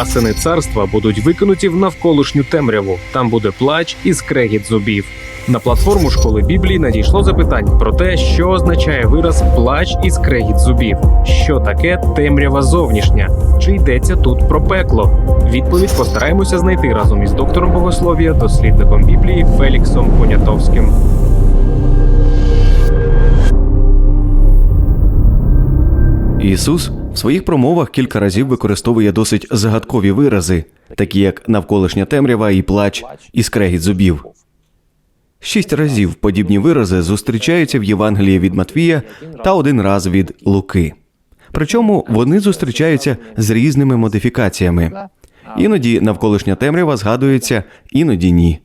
а сини царства будуть викинуті в навколишню темряву. Там буде плач і скрегіт зубів. На платформу школи Біблії надійшло запитань про те, що означає вираз плач і скрегіт зубів, що таке темрява зовнішня, чи йдеться тут про пекло. Відповідь постараємося знайти разом із доктором богослов'я, дослідником Біблії Феліксом Понятовським. Ісус в своїх промовах кілька разів використовує досить загадкові вирази, такі як навколишня темрява і плач, і скрегіт зубів. Шість разів подібні вирази зустрічаються в Євангелії від Матвія та один раз від Луки. Причому вони зустрічаються з різними модифікаціями. Іноді навколишня темрява згадується, іноді ні.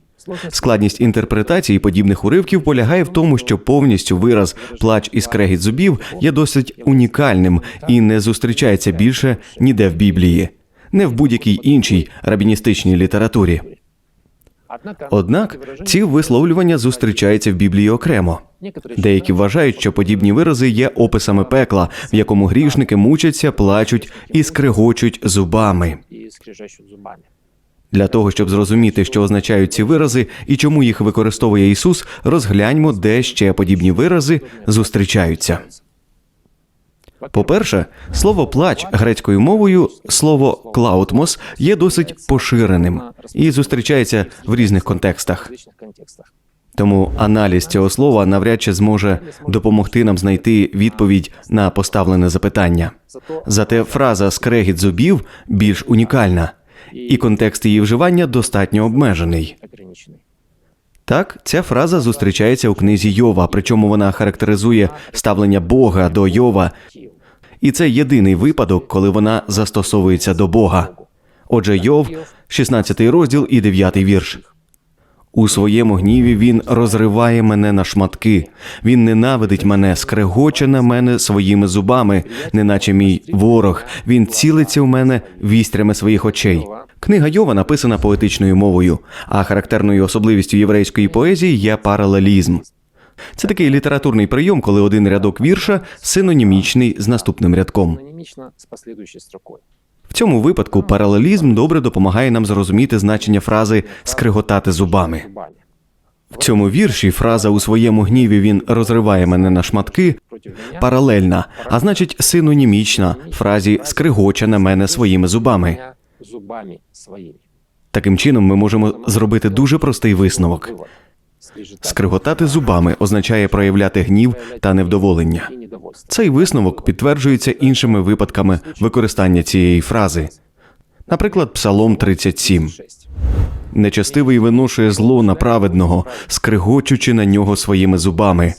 Складність інтерпретації подібних уривків полягає в тому, що повністю вираз плач і скрегіт зубів є досить унікальним і не зустрічається більше ніде в Біблії, не в будь-якій іншій рабіністичній літературі. Однак ці висловлювання зустрічаються в Біблії окремо. Деякі вважають, що подібні вирази є описами пекла, в якому грішники мучаться, плачуть і скрегочуть зубами. Для того, щоб зрозуміти, що означають ці вирази і чому їх використовує Ісус, розгляньмо, де ще подібні вирази зустрічаються. По-перше, слово плач грецькою мовою, слово клаутмос є досить поширеним і зустрічається в різних. Контекстах. Тому аналіз цього слова навряд чи зможе допомогти нам знайти відповідь на поставлене запитання. Зате фраза скрегіт зубів більш унікальна, і контекст її вживання достатньо обмежений. Так, ця фраза зустрічається у книзі Йова, причому вона характеризує ставлення Бога до Йова, і це єдиний випадок, коли вона застосовується до Бога. Отже, Йов, 16 розділ і 9 вірш. У своєму гніві він розриває мене на шматки. Він ненавидить мене, скрегоче на мене своїми зубами, неначе мій ворог. Він цілиться в мене вістрями своїх очей. Книга Йова написана поетичною мовою, а характерною особливістю єврейської поезії є паралелізм. Це такий літературний прийом, коли один рядок вірша синонімічний з наступним рядком. В цьому випадку паралелізм добре допомагає нам зрозуміти значення фрази скриготати зубами. В цьому вірші фраза у своєму гніві він розриває мене на шматки паралельна, а значить синонімічна фразі скригоче на мене своїми зубами. Таким чином, ми можемо зробити дуже простий висновок. Скриготати зубами означає проявляти гнів та невдоволення. Цей висновок підтверджується іншими випадками використання цієї фрази. Наприклад, Псалом 37. 6. Нечестивий виношує зло на праведного, скригочучи на нього своїми зубами.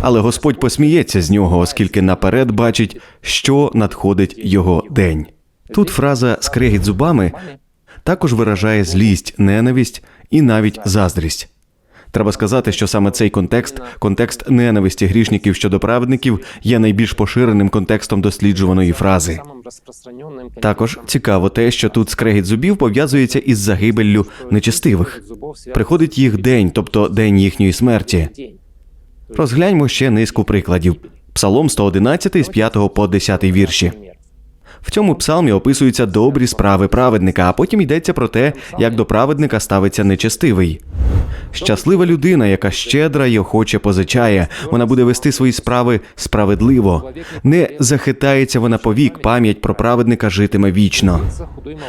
Але Господь посміється з нього, оскільки наперед бачить, що надходить його день. Тут фраза скрегіт зубами також виражає злість, ненависть і навіть заздрість. Треба сказати, що саме цей контекст, контекст ненависті грішників щодо праведників, є найбільш поширеним контекстом досліджуваної фрази. Також цікаво те, що тут скрегіт зубів пов'язується із загибеллю нечестивих. Приходить їх день, тобто день їхньої смерті. Розгляньмо ще низку прикладів. Псалом 111 з 5 по 10 вірші. В цьому псалмі описуються добрі справи праведника, а потім йдеться про те, як до праведника ставиться нечестивий. Щаслива людина, яка щедра й охоче позичає, вона буде вести свої справи справедливо. Не захитається вона повік, пам'ять про праведника житиме вічно.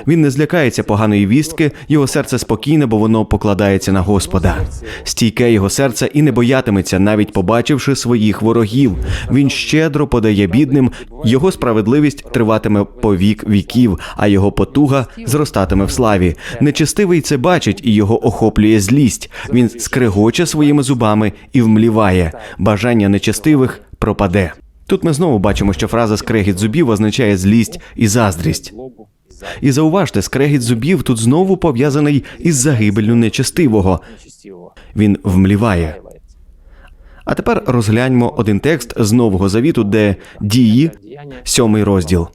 Він не злякається поганої вістки, його серце спокійне, бо воно покладається на Господа. Стійке його серце і не боятиметься, навіть побачивши своїх ворогів. Він щедро подає бідним, його справедливість триватиме по вік віків, а його потуга зростатиме в славі. Нечестивий це бачить і його охоплює злість. Він скрегоче своїми зубами і вмліває. Бажання нечестивих пропаде. Тут ми знову бачимо, що фраза скрегіт зубів означає злість і заздрість. І зауважте, скрегіт зубів тут знову пов'язаний із загибелью. Нечестивого. Він вмліває. А тепер розгляньмо один текст з Нового Завіту, де дії, сьомий розділ.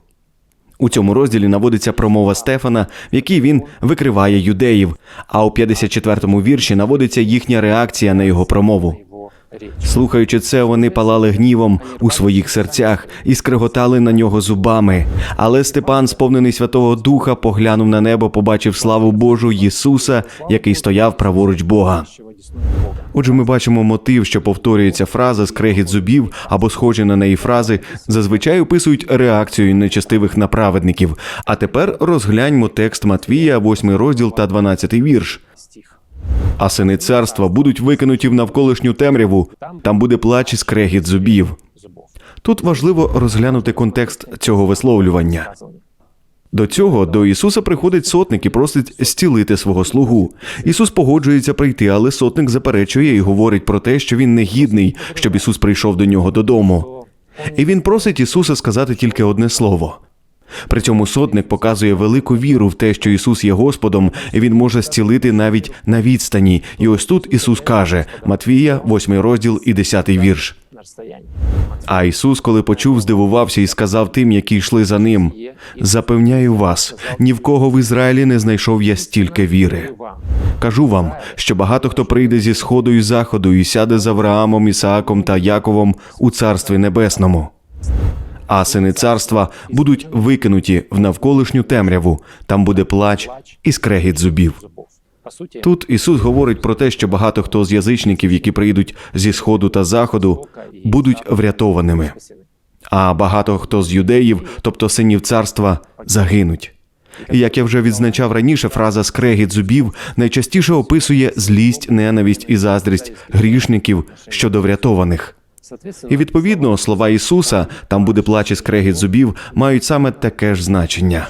У цьому розділі наводиться промова Стефана, в якій він викриває юдеїв, а у 54-му вірші наводиться їхня реакція на його промову. Слухаючи це, вони палали гнівом у своїх серцях і скреготали на нього зубами. Але Степан, сповнений Святого Духа, поглянув на небо, побачив славу Божу Ісуса, який стояв праворуч Бога. Отже, ми бачимо мотив, що повторюється фраза скрегіт зубів або схожі на неї фрази, зазвичай описують реакцію нечестивих на праведників. А тепер розгляньмо текст Матвія, 8 розділ та 12 вірш. А сини царства будуть викинуті в навколишню темряву. Там буде плач і скрегіт зубів. Тут важливо розглянути контекст цього висловлювання. До цього до Ісуса приходить сотник і просить зцілити свого слугу. Ісус погоджується прийти, але сотник заперечує і говорить про те, що він не гідний, щоб Ісус прийшов до нього додому. І він просить Ісуса сказати тільки одне слово. При цьому сотник показує велику віру в те, що Ісус є Господом, і Він може зцілити навіть на відстані. І ось тут Ісус каже Матвія, 8 розділ і 10 вірш. А Ісус, коли почув, здивувався і сказав тим, які йшли за ним: Запевняю вас, ні в кого в Ізраїлі не знайшов я стільки віри. Кажу вам, що багато хто прийде зі сходу і заходу і сяде з Авраамом, Ісааком та Яковом у царстві небесному. А сини царства будуть викинуті в навколишню темряву. Там буде плач і скрегіт зубів. Тут Ісус говорить про те, що багато хто з язичників, які прийдуть зі сходу та заходу, будуть врятованими. а багато хто з юдеїв, тобто синів царства, загинуть. І як я вже відзначав раніше, фраза скрегіт зубів найчастіше описує злість, ненависть і заздрість грішників щодо врятованих. І відповідно слова Ісуса там буде плач і скрегіт зубів, мають саме таке ж значення.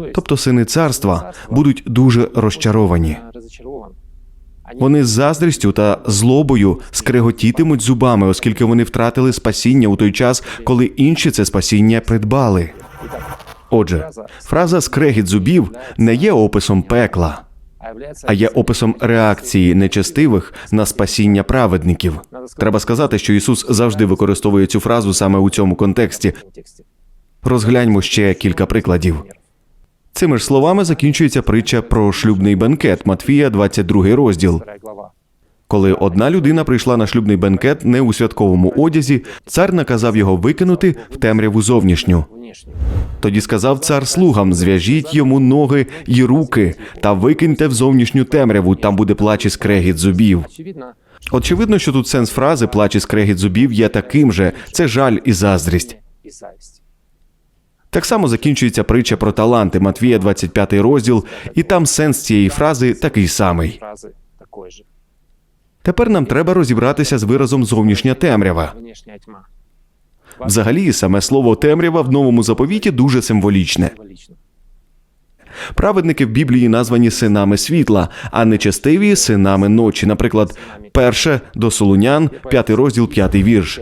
То есть, Тобто сини царства будуть дуже розчаровані. а, Вони з заздрістю та злобою скреготітимуть зубами, оскільки вони втратили спасіння у той час, коли інші це спасіння придбали. Отже, фраза скрегіт зубів не є описом пекла, а є описом реакції нечестивих на спасіння праведників. Треба сказати, що Ісус завжди використовує цю фразу саме у цьому контексті. Розгляньмо ще кілька прикладів. Цими ж словами закінчується притча про шлюбний бенкет Матфія, 22 розділ. Коли одна людина прийшла на шлюбний бенкет не у святковому одязі, цар наказав його викинути в темряву зовнішню. Тоді сказав цар слугам: зв'яжіть йому ноги й руки та викиньте в зовнішню темряву, там буде плач і скрегіт зубів. Очевидно, що тут сенс фрази плач і скрегіт зубів є таким же: це жаль і заздрість. Так само закінчується притча про таланти Матвія, 25 розділ, і там сенс цієї фрази такий самий. Тепер нам треба розібратися з виразом зовнішня темрява. Взагалі, саме слово темрява в новому заповіті дуже символічне. Праведники в Біблії названі синами світла, а нечестиві синами ночі. Наприклад, перше до Солунян, п'ятий розділ, п'ятий вірш.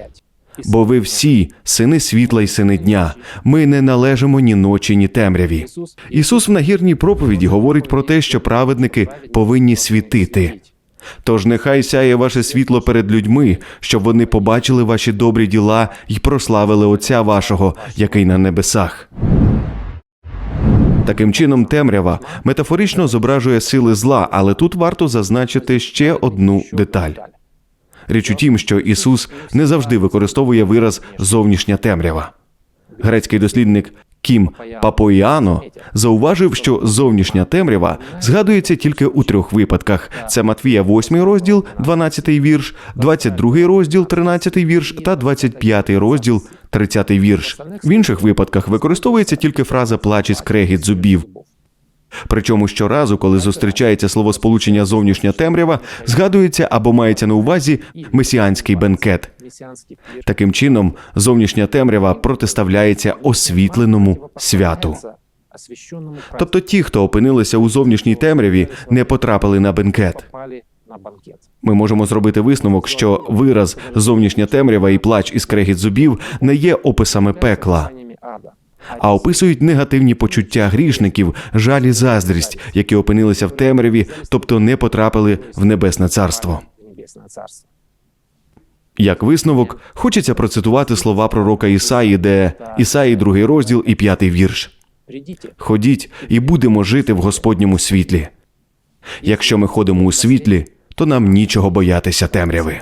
Бо ви всі сини світла й сини дня. Ми не належимо ні ночі, ні темряві. Ісус, в нагірній проповіді говорить про те, що праведники повинні світити. Тож нехай сяє ваше світло перед людьми, щоб вони побачили ваші добрі діла й прославили Отця вашого, який на небесах. Таким чином, темрява метафорично зображує сили зла, але тут варто зазначити ще одну деталь. Річ у тім, що Ісус не завжди використовує вираз зовнішня темрява. Грецький дослідник Кім Папоїано зауважив, що зовнішня темрява згадується тільки у трьох випадках: це Матвія 8 розділ, 12 вірш, 22 розділ, 13 вірш та 25 розділ, 30 вірш. В інших випадках використовується тільки фраза плач і скрегіт зубів. Причому щоразу, коли зустрічається словосполучення зовнішня темрява, згадується або мається на увазі месіанський бенкет. Таким чином, зовнішня темрява протиставляється освітленому святу. Тобто ті, хто опинилися у зовнішній темряві, не потрапили на бенкет. Ми можемо зробити висновок, що вираз зовнішня темрява і плач і скрегіт зубів не є описами пекла. А описують негативні почуття грішників, жаль і заздрість, які опинилися в темряві, тобто не потрапили в небесне царство. Як висновок, хочеться процитувати слова пророка Ісаї, де Ісаї, другий розділ і п'ятий вірш. Ходіть і будемо жити в Господньому світлі. Якщо ми ходимо у світлі, то нам нічого боятися темряви.